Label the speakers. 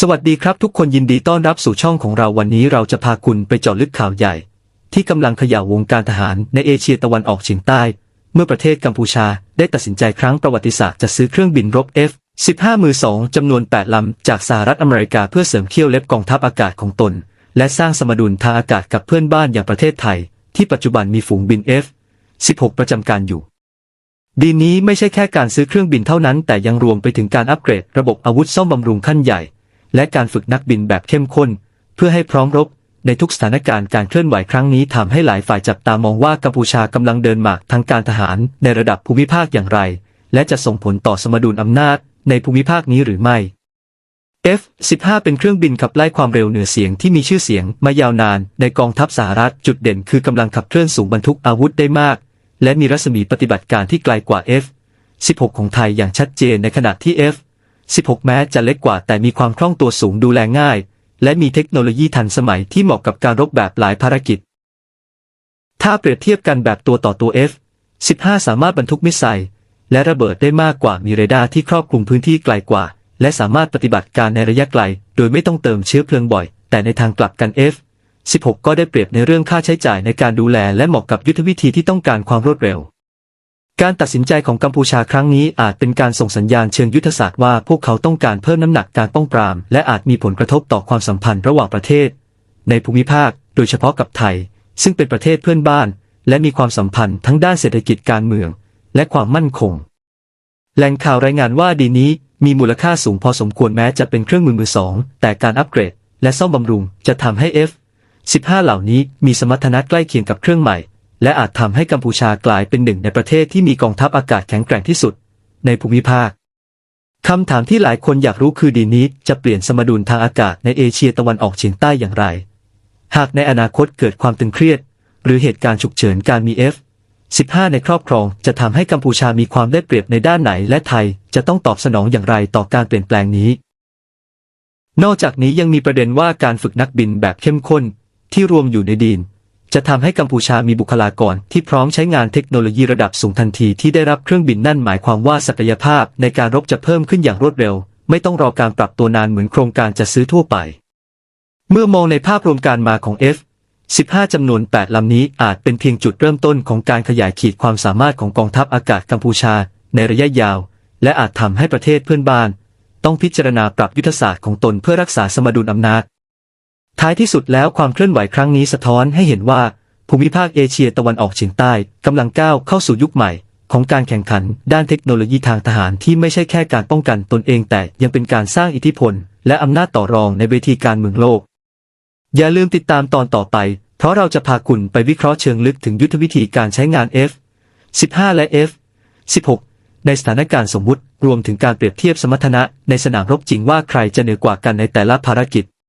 Speaker 1: สวัสดีครับทุกคนยินดีต้อนรับสู่ช่องของเราวันนี้เราจะพาคุณไปเจาะลึกข่าวใหญ่ ที่กำลังขย่าวงการทหารในเอเชียตะวันออกเฉียงใต้ เมื่อประเทศกัมพูชาได้ตัดสินใจครั้งประวัติศาสตร์จะซื้อเครื่องบินรบ F-15 มือสองจำนวน 8 ลำ จากสหรัฐอเมริกาเพื่อเสริมเขี้ยวเล็บกองทัพอากาศของตน และสร้างสมดุลทางอากาศกับเพื่อนบ้านอย่างประเทศไทย ที่ปัจจุบันมีฝูงบิน F-16 ประจำการอยู่ดีนี้ไม่ใช่แค่การซื้อเครื่องบินเท่านั้น แต่ยังรวมไปถึงการอัปเกรดระบบอาวุธซ่อมบำรุงขั้นใหญ่ และการฝึกนักบินแบบเข้มข้น เพื่อให้พร้อมรบในทุกสถานการณ์การเคลื่อนไหวครั้งนี้ทำให้หลายฝ่ายจับตามองว่ากัมพูชากำลังเดินหมากทางการทหารในระดับภูมิภาคอย่างไร และจะส่งผลต่อสมดุลอำนาจในภูมิภาคนี้หรือไม่ F-15 เป็นเครื่องบินขับไล่ความเร็วเหนือเสียงที่มีชื่อเสียงมายาวนาน ในกองทัพสหรัฐจุดเด่นคือกำลังขับเคลื่อนสูงบรรทุกอาวุธได้มาก และมีรัศมีปฏิบัติการที่ไกลกว่า F-16 ของไทยอย่างชัดเจนในขณะที่ 16 แม้จะเล็กกว่าแต่มีความคล่องตัวสูงดูแลง่าย และมีเทคโนโลยีทันสมัยที่เหมาะกับการรบแบบหลายภารกิจ ถ้าเปรียบเทียบกันแบบตัวต่อตัว F-15 สามารถบรรทุกมิสไซล์และระเบิดได้มากกว่ามีเรดาร์ที่ครอบคลุมพื้นที่ไกลกว่า และสามารถปฏิบัติการในระยะไกล โดยไม่ต้องเติมเชื้อเพลิงบ่อย แต่ในทางกลับกัน F-16 ก็ได้เปรียบในเรื่องค่าใช้จ่ายในการดูแลและเหมาะกับยุทธวิธีที่ต้องการความรวดเร็ว การตัดสินใจของกัมพูชาครั้งนี้อาจเป็นการส่งสัญญาณเชิงยุทธศาสตร์ว่าพวกเขาต้องการเพิ่มน้ำหนักการป้องปราม และอาจมีผลกระทบต่อความสัมพันธ์ระหว่างประเทศ ในภูมิภาค โดยเฉพาะกับไทย ซึ่งเป็นประเทศเพื่อนบ้าน และมีความสัมพันธ์ทั้งด้านเศรษฐกิจการเมือง และความมั่นคง แหล่งข่าวรายงานว่าดีนี้มีมูลค่าสูงพอสมควรแม้จะเป็นเครื่องมือมือสองแต่การอัปเกรด และซ่อมบำรุงจะทำให้ F-15 เหล่านี้มีสมรรถนะใกล้เคียงกับเครื่องใหม่ และอาจทำให้กัมพูชากลายเป็นหนึ่งในประเทศที่มีกองทัพอากาศแข็งแกร่งที่สุด ในภูมิภาคคำถามที่หลายคนอยากรู้คือดีนี้จะเปลี่ยนสมดุลทางอากาศในเอเชียตะวันออกเฉียงใต้อย่างไร หากในอนาคตเกิดความตึงเครียด หรือเหตุการณ์ฉุกเฉินการมี F 15 ในครอบครองจะทำให้กัมพูชามีความได้เปรียบในด้านไหนและไทยจะต้องตอบสนองอย่างไรต่อการเปลี่ยนแปลงนี้ นอกจากนี้ยังมีประเด็นว่าการฝึกนักบินแบบเข้มข้นที่รวมอยู่ในดีน จะทำให้กัมพูชามีบุคลากรที่พร้อมใช้งานเทคโนโลยีระดับสูงทันทีที่ได้รับเครื่องบินนั่นหมายความว่าศักยภาพในการรบจะเพิ่มขึ้นอย่างรวดเร็ว ไม่ต้องรอการปรับตัวนานเหมือนโครงการจะซื้อทั่วไป เมื่อมองในภาพรวมการมาของ F 15 จำนวน 8 ลำนี้อาจเป็นเพียงจุดเริ่มต้นของการขยายขีดความสามารถของกองทัพอากาศกัมพูชา ในระยะยาว และอาจทำให้ประเทศเพื่อนบ้าน ต้องพิจารณาปรับยุทธศาสตร์ของตนเพื่อรักษาสมดุลอำนาจ ท้ายที่สุดแล้วความเคลื่อนไหวครั้งนี้สะท้อนให้เห็นว่า ภูมิภาคเอเชียตะวันออกเฉียงใต้กำลังก้าวเข้าสู่ยุคใหม่ ของการแข่งขันด้านเทคโนโลยีทางทหารที่ไม่ใช่แค่การป้องกันตนเองแต่ยังเป็นการสร้างอิทธิพล และอำนาจต่อรองในเวทีการเมืองโลก อย่าลืมติดตามตอนต่อไป เพราะเราจะพาคุณไปวิเคราะห์เชิงลึกถึงยุทธวิธีการใช้งาน F 15 และ F 16 ในสถานการณ์สมมุติ รวมถึงการเปรียบเทียบสมรรถนะในสนามรบจริงว่าใครจะเหนือกว่ากันในแต่ละภารกิจ